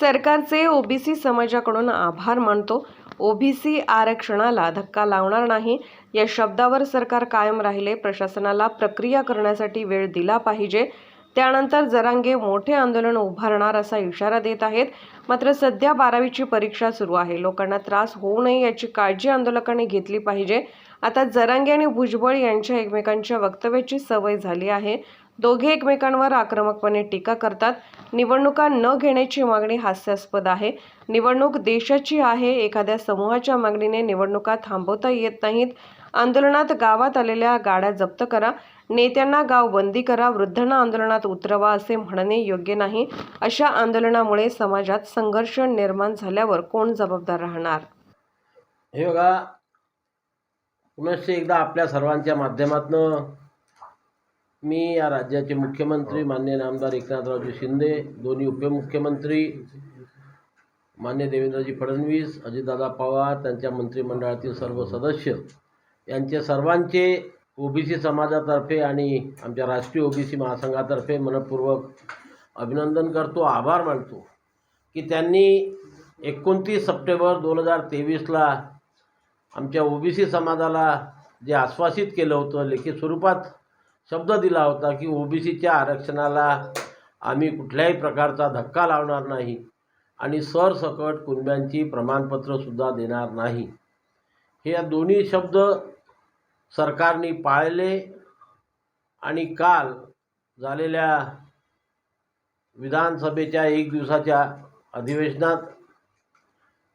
सरकारचे ओबीसी समाजाकडून आभार मानतो. ओबीसी आरक्षणाला धक्का लावणार नाही. या शब्दावर सरकार कायम राहिले. प्रशासनाला प्रक्रिया करण्यासाठी वेळ दिला पाहिजे. त्यानंतर जरांगे मोठे आंदोलन उभारणार असा इशारा देत आहेत. मात्र सध्या बारावीची परीक्षा सुरू आहे. लोकांना त्रास होऊ नये याची काळजी आंदोलकांनी घेतली पाहिजे. आता जरांगे आणि भुजबळ यांच्या एकमेकांच्या वक्तव्याची सवय झाली आहे. दोघे एकमेकांवर आक्रमकपणे टीका करतात. निवडणुका न घेण्याची मागणी हास्यास्पद आहे. निवडणूक देशाची आहे. एखाद्या समूहाच्या मागणीने निवडणुका थांबवता येत नाहीत. आंदोलनात गावात आलेल्या गाड्या जप्त करा. नेत्यांना गाव बंदी करा. वृद्धांना आंदोलनात उतरवा असे म्हणणे योग्य नाही. अशा आंदोलनामुळे समाजात संघर्ष निर्माण झाल्यावर कोण जबाबदार राहणार? हे बघा पुनश्च एकदा आपल्या सर्वांच्या माध्यमातनं मी या राज्याचे मुख्यमंत्री मान्य नामदार एकनाथरावजी शिंदे दोन्ही उपमुख्यमंत्री मान्य देवेंद्रजी फडणवीस अजितदादा पवार त्यांच्या मंत्रिमंडळातील सर्व सदस्य यांचे सर्वांचे ओबीसी समाजातर्फे आणि आमच्या राष्ट्रीय ओबीसी महासंघातर्फे मनपूर्वक अभिनंदन करतो आभार मानतो की त्यांनी एकोणतीस सप्टेंबर दोन हजार तेवीसला आमच्या ओबीसी समाजाला जे आश्वासित केलं होतं लेखी स्वरूपात शब्द दिला होता की ओबीसीच्या आरक्षणाला आम्ही कुठल्याही प्रकारचा धक्का लावणार नाही आणि सरसकट कुणब्यांची प्रमाणपत्रसुद्धा देणार नाही. हे या दोन्ही शब्द सरकारने पाळले आणि काल झालेल्या विधानसभेच्या एक दिवसाच्या अधिवेशनात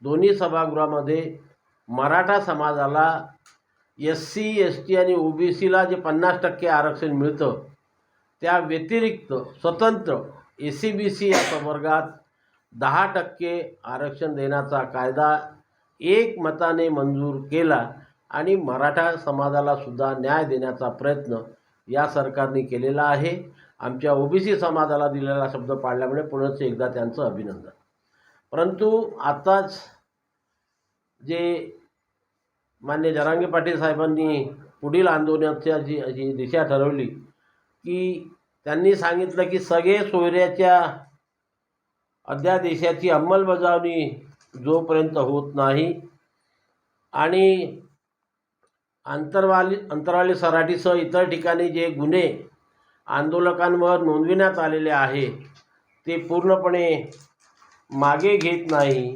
दोन्ही सभागृहामध्ये मराठा समाजाला एस सी एस टी आणि ओ बी सीला जे पन्नास टक्के आरक्षण मिळतं त्या व्यतिरिक्त स्वतंत्र ए सी बी सी या प्रवर्गात दहा टक्के आरक्षण देण्याचा कायदा एक मताने मंजूर केला आणि मराठा समाजाला सुद्धा न्याय देण्याचा प्रयत्न या सरकारने केलेला आहे. आमच्या ओबीसी समाजाला दिलेला शब्द पाळल्यामुळे पुनश्च एकदा त्यांचं अभिनंदन. परंतु आताच जे मान्य जरांगे पाटील साहेबांनी पुढील आंदोलनाच्या जी जी दिशा ठरवली की त्यांनी सांगितलं की सगळे सोयऱ्याच्या अध्यादेशाची अंमलबजावणी जोपर्यंत होत नाही आणि अंतरवाली अंतराळी सराटीसह इतर ठिकाणी जे गुन्हे आंदोलकांवर नोंदविण्यात आलेले आहे ते पूर्णपणे मागे घेत नाही.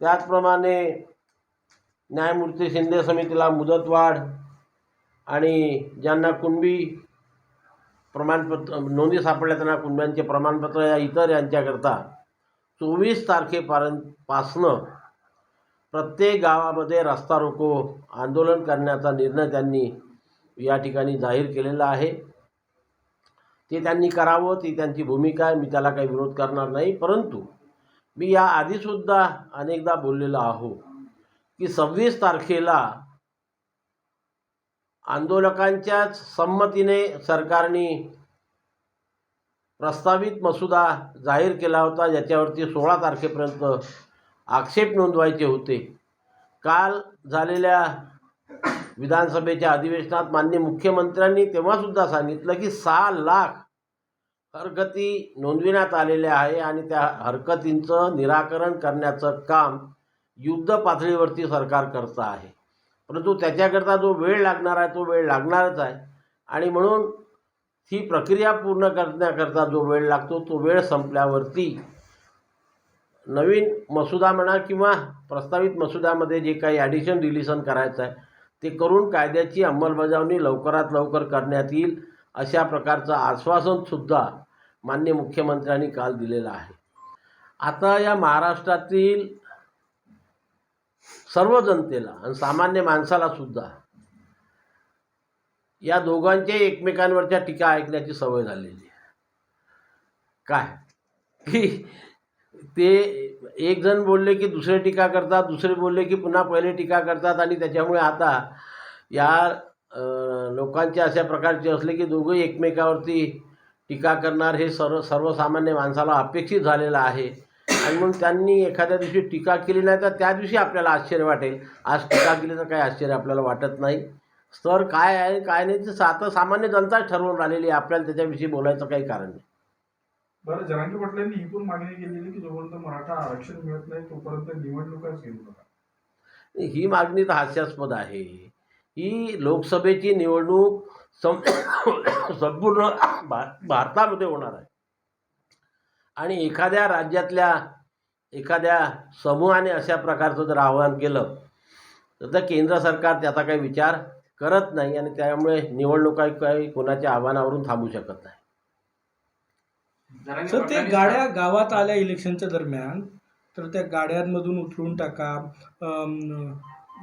त्याचप्रमाणे न्यायमूर्ती शिंदे समितीला मुदतवाढ आणि ज्यांना कुणबी प्रमाणपत्र नोंदी सापडल्या त्यांना कुणब्यांचे प्रमाणपत्र या इतर यांच्याकरता चोवीस तारखेपर्यंत पासनं प्रत्येक गावामध्ये रस्ता रोको आंदोलन करण्याचा निर्णय त्यांनी या ठिकाणी जाहीर केलेला आहे. ते त्यांनी करावं ती त्यांची भूमिका आहे मी त्याला काही विरोध करणार नाही परंतु मी या आधीसुद्धा अनेकदा बोललेलो आहो. की सव्वीस तारखेला आंदोलकांच्याच संमतीने सरकारने प्रस्तावित मसुदा जाहीर केला होता ज्याच्यावरती सोळा तारखेपर्यंत आक्षेप नोंदवायचे होते. काल झालेल्या विधानसभेच्या अधिवेशनात मान्य मुख्यमंत्र्यांनी तेव्हासुद्धा सांगितलं की सहा लाख हरकती नोंदविण्यात आलेल्या आहे आणि त्या हरकतींचं निराकरण करण्याचं काम युद्ध पातळीवरती सरकार करतं आहे. परंतु त्याच्याकरता जो वेळ लागणार आहे तो वेळ लागणारच आहे. आणि म्हणून ही प्रक्रिया पूर्ण करण्याकरता जो वेळ लागतो तो वेळ संपल्यावरती नवीन मसुदा म्हणा किंवा प्रस्तावित मसुद्यामध्ये जे काही ॲडिशन डिलिशन करायचं आहे ते करून कायद्याची अंमलबजावणी लवकरात लवकर करण्यात येईल अशा प्रकारचं आश्वासनसुद्धा मान्य मुख्यमंत्र्यांनी काल दिलेलं आहे. आता या महाराष्ट्रातील सर्व जनतेला आणि सामान्य माणसाला सुद्धा या दोघांच्या एकमेकांवरच्या टीका ऐकण्याची सवय झालेली आहे. काय? की ते एक जण बोलले की दुसरे टीका करतात दुसरे बोलले की पुन्हा पहिले टीका करतात आणि त्याच्यामुळे आता या लोकांचे अशा प्रकारचे असले की दोघंही एकमेकावरती टीका करणार हे सर्व सर्वसामान्य माणसाला अपेक्षित झालेलं आहे. आणि म्हणून त्यांनी एखाद्या दिवशी टीका केली नाही तर त्या दिवशी आपल्याला आश्चर्य वाटेल. आज टीका केली तर काही आश्चर्य आपल्याला वाटत नाही. स्तर काय आहे काय नाही ते आता सामान्य जनताच ठरवून राहिलेली आपल्याला त्याच्याविषयी बोलायचं काही कारण नाही. बरं जरांगे पाटलांनी ही पण मागणी केलेली की जोपर्यंत मराठा आरक्षण मिळत नाही तोपर्यंत निवडणुकाच घेऊ नका ही मागणी तर हास्यास्पद आहे. ही लोकसभेची निवडणूक सं संपूर्ण भारतामध्ये होणार आहे. आणि एखाद्या राज्यातल्या एखाद्या समूहाने अशा प्रकारचं जर आवाहन केलं तर त्या केंद्र सरकार त्याचा काही विचार करत नाही आणि त्यामुळे निवडणुका काही कोणाच्या आव्हानावरून थांबू शकत नाही. सर ते गाड्या गावात आल्या इलेक्शनच्या दरम्यान तर त्या गाड्यांमधून उतरून टाका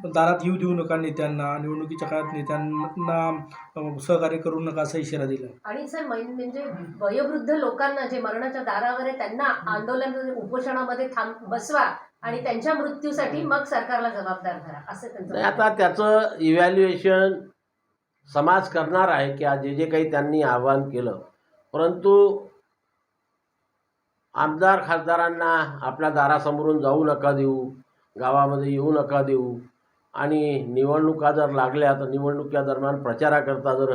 दारात येऊ देऊ नका नेत्यांना निवडणुकीच्या काळात नेत्यांना सहकार्य करू नका असा इशारा दिला. आणि सर मै- म्हणजे वयोवृद्ध लोकांना जे मरणाच्या दारावर आहे त्यांना आंदोलन उपोषणामध्ये थांब बसवा आणि त्यांच्या मृत्यूसाठी मग सरकारला जबाबदार धरा असं त्यांचं आता त्याचं इव्हॅल्युएशन समाज करणार आहे की आज जे जे काही त्यांनी आवाहन केलं. परंतु आमदार खासदारांना आपल्या दारासमोरून जाऊ नका देऊ गावामध्ये येऊ नका देऊ आणि निवडणुका जर लागल्या तर निवडणुकीच्या दरम्यान प्रचाराकरता जर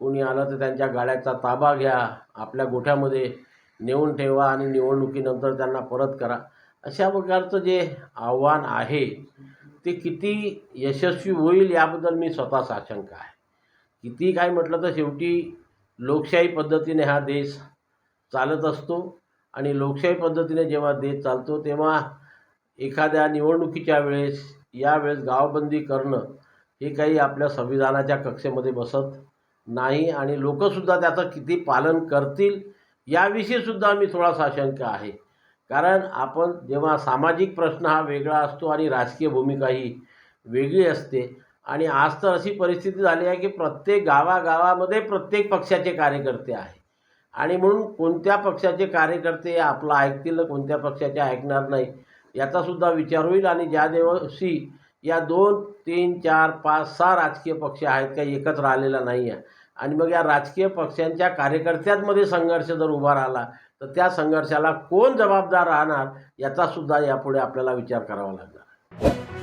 कोणी आलं तर त्यांच्या गाड्याचा ताबा घ्या आपल्या गोठ्यामध्ये नेऊन ठेवा आणि निवडणुकीनंतर त्यांना परत करा. अशा प्रकारचं जे आव्हान आहे ते किती यशस्वी होईल याबद्दल मी स्वतः साशंक आहे. किती काय म्हटलं तर शेवटी लोकशाही पद्धतीने हा देश चालत असतो आणि लोकशाही पद्धतीने जेव्हा देश चालतो तेव्हा एखाद्या निवडणुकीच्या वेळेस यावेळेस गावबंदी करणं हे काही आपल्या संविधानाच्या कक्षेमध्ये बसत नाही आणि लोकंसुद्धा त्याचं किती पालन करतील याविषयीसुद्धा मी थोडासा आशंक आहे. कारण आपण जेव्हा सामाजिक प्रश्न हा वेगळा असतो आणि राजकीय भूमिका ही वेगळी असते आणि आज तर अशी परिस्थिती झाली आहे की प्रत्येक गावागावामध्ये प्रत्येक पक्षाचे कार्यकर्ते आहे. आणि म्हणून कोणत्या पक्षाचे कार्यकर्ते आपलं ऐकतील कोणत्या पक्षाचे ऐकणार नाही याचासुद्धा विचार होईल आणि ज्या दिवशी या दोन तीन चार पाच सहा राजकीय पक्ष आहेत काही एकत्र आलेला नाही आहे. आणि मग या राजकीय पक्षांच्या कार्यकर्त्यांमध्ये संघर्ष जर उभा राहिला तर त्या संघर्षाला कोण जबाबदार राहणार याचासुद्धा यापुढे आपल्याला विचार करावा लागणार.